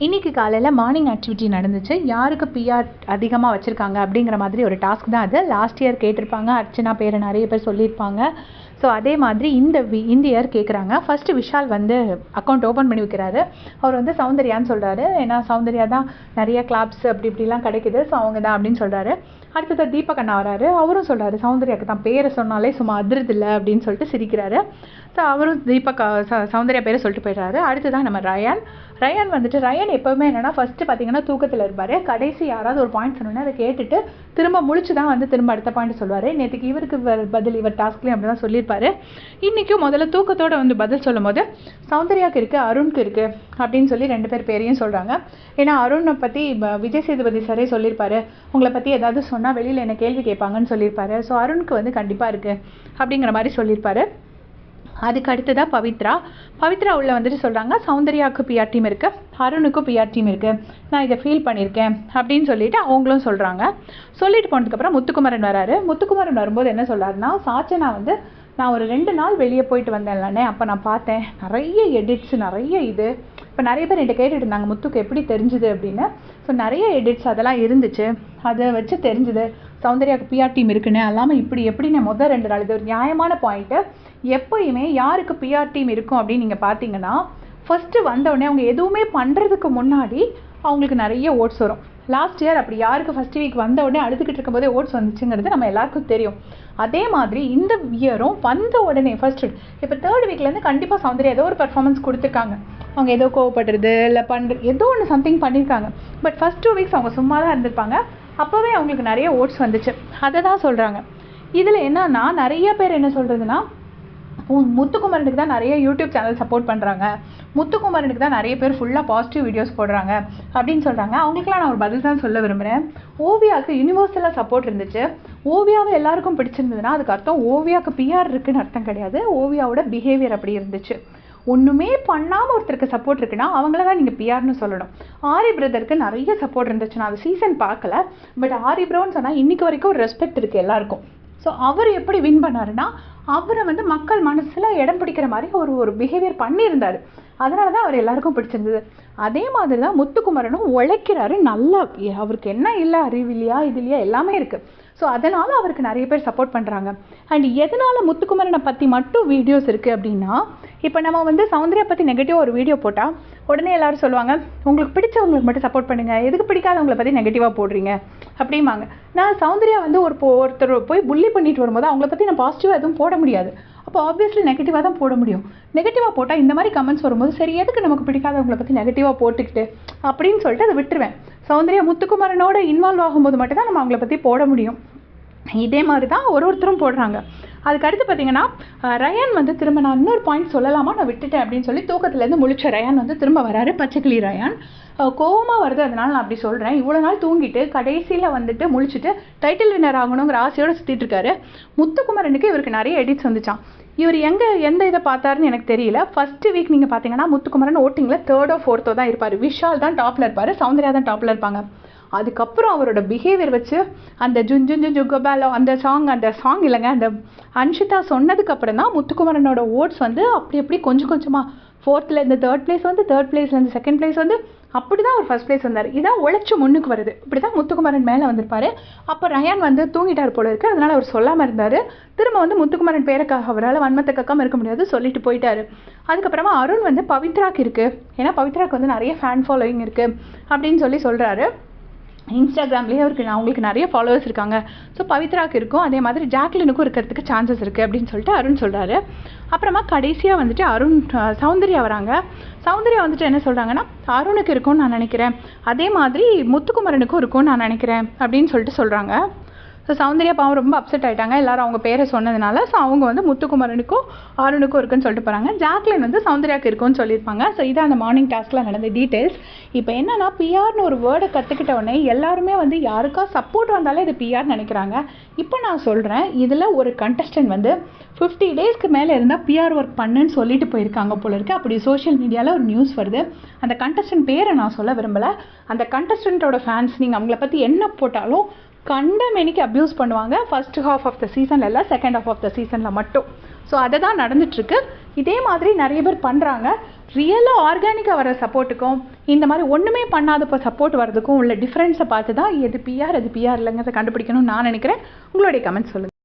இன்றைக்கி காலையில் morning activity நடந்துச்சு. யாருக்கு பிஆர் அதிகமாக வச்சுருக்காங்க அப்படிங்கிற மாதிரி ஒரு டாஸ்க் தான் அது. லாஸ்ட் இயர் கேட்டிருப்பாங்க. அர்ச்சனா பேரை நிறைய பேர் சொல்லியிருப்பாங்க. ஸோ அதே மாதிரி இந்த வி இந்த இயர் கேட்குறாங்க ஃபஸ்ட்டு விஷால் வந்து அக்கௌண்ட் ஓப்பன் பண்ணி வைக்கிறாரு. அவர் வந்து சௌந்தர்யான்னு சொல்கிறாரு ஏன்னா சௌந்தர்யா தான் நிறைய கிளாப்ஸ் அப்படி இப்படிலாம் கிடைக்குது. ஸோ அவங்க தான் அப்படின்னு சொல்கிறாரு அடுத்தது தீபக் அண்ணா வராரு. அவரும் சொல்கிறாரு சௌந்தர்யாக்கு தான் பேரை சொன்னாலே சும்மா அதிருது இல்லை அப்படின்னு சொல்லிட்டு சிரிக்கிறாரு. ஸோ அவரும் தீபக் ச- சௌந்தர்யா பேரை சொல்லிட்டு போயிடுறாரு. அடுத்ததான் நம்ம ரயான் ரயான் வந்துட்டு ரயான் எப்போவுமே என்னென்னா ஃபஸ்ட்டு பார்த்தீங்கன்னா தூக்கத்தில் இருப்பார். கடைசி யாராவது ஒரு பாயிண்ட் சொன்னோன்னே அதை கேட்டுட்டு திரும்ப முழிச்சு தான் வந்து திரும்ப அடுத்த பாயிண்ட் சொல்லுவார். நேற்றுக்கு இவருக்கு வ- பதில் இவர் டாஸ்க்லேயும் அப்படி தான் சொல்லியிருப்பார். இன்றைக்கும் முதல்ல தூக்கத்தோட வந்து பதில் சொல்லும் போது சௌந்தர்யாவுக்கு இருக்குது அருணுக்கு இருக்குது அப்படின்னு சொல்லி ரெண்டு பேர் பேரையும் சொல்கிறாங்க ஏன்னா அருணை பற்றி விஜய் சேதுபதி சாரே சொல்லியிருப்பார். உங்களை பற்றி ஏதாவது சொன்னால் வெளியில் என்ன கேள்வி கேட்பாங்கன்னு சொல்லியிருப்பாரு. ஸோ அருணுக்கு வந்து கண்டிப்பாக இருக்குது அப்படிங்கிற மாதிரி சொல்லியிருப்பாரு. அதுக்கு அடுத்ததாக பவித்ரா. பவித்ரா உள்ள வந்துட்டு சொல்கிறாங்க சௌந்தர்யாவுக்கு பிஆர் டீம் இருக்குது அருணுக்கும் பிஆர் டீம் இருக்குது நான் இதை ஃபீல் பண்ணியிருக்கேன் அப்படின்னு சொல்லிட்டு அவங்களும் சொல்கிறாங்க சொல்லிட்டு போனதுக்கப்புறம் முத்துக்குமரன் வராரு. முத்துக்குமரன் வரும்போது என்ன சொல்கிறாருன்னா சாச்சனா வந்து நான் ஒரு ரெண்டு நாள் வெளியே போயிட்டு வந்தேன்லண்ணே. அப்போ நான் பார்த்தேன் நிறைய எடிட்ஸ் நிறைய இது. இப்போ நிறைய பேர் என்கிட்ட கேட்டுட்டு இருந்தாங்க முத்துக்கு எப்படி தெரிஞ்சுது? அப்படின்னு. ஸோ நிறைய எடிட்ஸ் அதெல்லாம் இருந்துச்சு. அதை வச்சு தெரிஞ்சுது. சௌந்தர்யாவுக்கு பிஆர் டீம் இருக்குன்னு அல்லாமல் இப்படி எப்படின்னு முதல் ரெண்டு நாள் இது ஒரு நியாயமான பாயிண்ட்டு எப்போயுமே யாருக்கு பிஆர் டீம் இருக்கும் அப்படின்னு நீங்கள் பார்த்தீங்கன்னா ஃபஸ்ட்டு வந்தவுடனே அவங்க எதுவுமே பண்ணுறதுக்கு முன்னாடி அவங்களுக்கு நிறைய ஓட்ஸ் வரும். லாஸ்ட் இயர் அப்படி யாருக்கு ஃபஸ்ட் வீக் வந்த உடனே அழுதுகிட்டு இருக்கும்போதே ஓட்ஸ் வந்துச்சுங்கிறது நம்ம எல்லாருக்கும் தெரியும். அதே மாதிரி இந்த இயரும் வந்த உடனே ஃபர்ஸ்ட் இப்போ தேர்ட் வீக்லேருந்து கண்டிப்பாக சௌந்தர்யா ஏதோ ஒரு பர்ஃபார்மன்ஸ் கொடுத்துருக்காங்க. அவங்க ஏதோ கோவப்படுறது இல்லை பண்ணுறது ஏதோ ஒன்று சம்திங் பண்ணியிருக்காங்க பட் ஃபஸ்ட் டூ வீக்ஸ் அவங்க சும்மா தான் இருந்திருப்பாங்க. அப்போவே அவங்களுக்கு நிறைய ஓட்ஸ் வந்துச்சு. அதை தான் சொல்கிறாங்க இதில் என்னன்னா நிறைய பேர் என்ன சொல்கிறதுனா முத்துக்குமரனுக்கு தான் நிறைய யூடியூப் சேனல் சப்போர்ட் பண்ணுறாங்க முத்துக்குமரனுக்கு தான் நிறைய பேர் ஃபுல்லாக பாசிட்டிவ் வீடியோஸ் போடுறாங்க அப்படின்னு சொல்கிறாங்க அவங்களுக்குலாம் நான் ஒரு பதில் தான் சொல்ல விரும்புகிறேன் ஓவியாவுக்கு யூனிவர்சலாக சப்போர்ட் இருந்துச்சு. ஓவியாவை எல்லாருக்கும் பிடிச்சிருந்ததுன்னா அதுக்கு அர்த்தம் ஓவியாவுக்கு பிஆர் இருக்குன்னு அர்த்தம் கிடையாது. ஓவியாவோட பிஹேவியர் அப்படி இருந்துச்சு. ஒன்றுமே பண்ணாமல் ஒருத்தருக்கு சப்போர்ட் இருக்குன்னா அவங்கள தான் நீங்கள் பிஆர்னு சொல்லணும். ஆரி பிரதருக்கு நிறைய சப்போர்ட் இருந்துச்சு. நான் அது சீசன் பார்க்கல. பட் ஆரி ப்ரோன்னு சொன்னால் இன்றைக்கு வரைக்கும் ஒரு ரெஸ்பெக்ட் இருக்குது எல்லாருக்கும். ஸோ அவர் எப்படி வின் பண்ணாருன்னா அவரை வந்து மக்கள் மனசில் இடம் பிடிக்கிற மாதிரி ஒரு ஒரு பிஹேவியர் பண்ணியிருந்தார். அதனால தான் அவர் எல்லாருக்கும் பிடிச்சிருந்தது. அதே மாதிரி தான் முத்துக்குமரனும் உழைக்கிறாரு. நல்லா அவருக்கு என்ன இல்லை அறிவில்லையா இது இல்லையா எல்லாமே இருக்குது ஸோ அதனால் அவருக்கு நிறைய பேர் சப்போர்ட் பண்ணுறாங்க அண்ட் எதனால் முத்துக்குமரனை பற்றி மட்டும் வீடியோஸ் இருக்குது அப்படின்னா இப்போ நம்ம வந்து சௌந்தர்யா பற்றி நெகட்டிவ் ஒரு வீடியோ போட்டால் உடனே எல்லாரும் சொல்லுவாங்க உங்களுக்கு பிடிச்சவங்களுக்கு மட்டும் சப்போர்ட் பண்ணுங்கள் எதுக்கு பிடிக்காதவங்களை பற்றி நெகட்டிவாக போடுறீங்க? அப்படிம்பாங்க. நான் சௌந்தர்யா வந்து ஒரு ஒருத்தர் போய் புள்ளி பண்ணிட்டு வரும்போது அவங்கள பற்றி நான் பாசிட்டிவாக எதுவும் போட முடியாது. அப்போ ஆப்வியஸ்லி நெகட்டிவாக தான் போட முடியும். நெகட்டிவாக போட்டால் இந்த மாதிரி கமெண்ட்ஸ் வரும்போது சரி எதுக்கு நமக்கு பிடிக்காதவங்கள பற்றி நெகட்டிவாக போட்டுக்கிட்டு? அப்படின்னு சொல்லிட்டு அதை விட்டுருவேன். சௌந்தர்யா முத்துக்குமரனோட இன்வால்வ் ஆகும்போது மட்டும் தான் நம்ம அவங்கள பற்றி போட முடியும். இதே மாதிரி தான் ஒரு ஒருத்தரும் போடுறாங்க. அதுக்கு அடுத்து பார்த்தீங்கன்னா ரயான் வந்து திரும்ப நான் இன்னொரு பாயிண்ட் சொல்லலாமா? நான் விட்டுட்டேன் அப்படின்னு சொல்லி தூக்கத்துலேருந்து முழிச்ச ரயான் வந்து திரும்ப வராரு. பச்சைக்கிளி ரயான். கோவமாக வருது அதனால் நான் அப்படி சொல்கிறேன் இவ்வளோ நாள் தூங்கிட்டு கடைசியில் வந்துட்டு முழிச்சுட்டு டைட்டில் வின்னர் ஆகணுங்கிற ஆசையோடு சுற்றிட்டு இருக்காரு. முத்துக்குமரனுக்கு இவருக்கு நிறைய எடிட்ஸ் வந்துச்சான் இவர் எங்கே எந்த இதை பார்த்தாருன்னு எனக்கு தெரியல. ஃபஸ்ட்டு வீக் நீங்கள் பார்த்தீங்கன்னா முத்துக்குமரன் ஓட்டிங்கில் தேர்டோ ஃபோர்த்தோ தான் இருப்பார். விஷால் தான் டாப்பில் இருப்பார். சௌந்தர்யா தான் டாப்பில் இருப்பாங்க. அதுக்கப்புறம் அவரோட பிஹேவியர் வச்சு அந்த ஜுன் ஜுன் ஜுன் ஜுகபாலோ அந்த சாங் அந்த சாங் இல்லைங்க அந்த அன்ஷிதா சொன்னதுக்கப்புறம் தான் முத்துக்குமரனோட ஓட்ஸ் வந்து அப்படி அப்படி கொஞ்சம் கொஞ்சமாக ஃபோர்த்தில் இந்த தேர்ட் பிளேஸ் வந்து தேர்ட் பிளேஸ்லேருந்து செகண்ட் பிளேஸ் வந்து அப்படி தான் அவர் ஃபர்ஸ்ட் பிளேஸ் வந்தார். இதான் உழைச்சி முன்னுக்கு வருது. இப்படி தான் முத்துக்குமரன் மேலே வந்திருப்பார். அப்போ ரயான் வந்து தூங்கிட்டார் போல இருக்கு. அதனால் அவர் சொல்லாமல் இருந்தார். திரும்ப வந்து முத்துக்குமரன் பேருக்காக அவரால் வன்மத்தை கக்காம இருக்க முடியாது. சொல்லிட்டு போயிட்டாரு. அதுக்கப்புறமா அருண் வந்து பவித்ராக்கு இருக்குது ஏன்னா பவித்ராக்கு வந்து நிறைய ஃபேன் ஃபாலோயிங் இருக்குது அப்படின்னு சொல்லி சொல்கிறாரு இன்ஸ்டாகிராம்லேயே அவருக்கு நான் அவங்களுக்கு நிறைய ஃபாலோவர்ஸ் இருக்காங்க. ஸோ பவித்ராக்கு இருக்கும். அதே மாதிரி ஜாக்லினுக்கும் இருக்கிறதுக்கு சான்சஸ் இருக்குது அப்படின்னு சொல்லிட்டு அருண் சொல்கிறாரு அப்புறமா கடைசியாக வந்துட்டு அருண் சௌந்தர்யா வராங்க. சௌந்தர்யா வந்துட்டு என்ன சொல்கிறாங்கன்னா அருணுக்கு இருக்கும்னு நான் நினைக்கிறேன். அதே மாதிரி முத்துக்குமரனுக்கும் இருக்கும்னு நான் நினைக்கிறேன். அப்படின்னு சொல்லிட்டு சொல்கிறாங்க ஸோ சௌந்தர்யா பாவம் ரொம்ப அப்செட் ஆயிட்டாங்க. எல்லாரும் அவங்க பேரை சொன்னதுனால ஸோ அவங்க வந்து முத்துக்குமரனுக்கும் அருணுக்கும் இருக்குன்னு சொல்லிட்டு போகிறாங்க ஜாக்லின் வந்து சௌந்தர்யாவுக்கு இருக்கும்னு சொல்லியிருப்பாங்க. ஸோ இதான் அந்த மார்னிங் டாஸ்கில் நடந்த டீட்டெயில்ஸ் இப்போ என்னன்னா பிஆர்னு ஒரு வேர்டை கற்றுக்கிட்ட உடனே எல்லாருமே வந்து யாருக்கா சப்போர்ட் வந்தாலே இது பிஆர் நினைக்கிறாங்க. இப்போ நான் சொல்கிறேன் இதில் ஒரு கண்டஸ்டன்ட் வந்து ஃபிஃப்டி டேஸ்க்கு மேலே இருந்தால் பிஆர் ஒர்க் பண்ணுன்னு சொல்லிட்டு போயிருக்காங்க போல இருக்கு. அப்படி சோஷியல் மீடியாவில் ஒரு நியூஸ் வருது. அந்த கண்டஸ்டன்ட் பேரை நான் சொல்ல விரும்பலை. அந்த கண்டஸ்டன்ட்டோட ஃபேன்ஸ் நீங்கள் அவங்கள பற்றி என்ன போட்டாலும் கண்டமேனிக்கு அப்யூஸ் பண்ணுவாங்க? ஃபர்ஸ்ட் ஹாஃப் ஆஃப் த சீசன்ல இல்லை செகண்ட் ஹாஃப் ஆஃப் த சீசனில் மட்டும். ஸோ அதை தான் நடந்துட்டுருக்கு. இதே மாதிரி நிறைய பேர் பண்ணுறாங்க ரியலாக ஆர்கானிக்காக வர சப்போர்ட்டுக்கும் இந்த மாதிரி ஒன்றுமே பண்ணாதப்போ சப்போர்ட் வரதுக்கும் உள்ள டிஃப்ரென்ஸை பார்த்து தான் எது பிஆர் எது பிஆர் இல்லைங்கிறத கண்டுபிடிக்கணும்னு நான் நினைக்கிறேன். உங்களுடைய கமெண்ட் சொல்லுங்கள்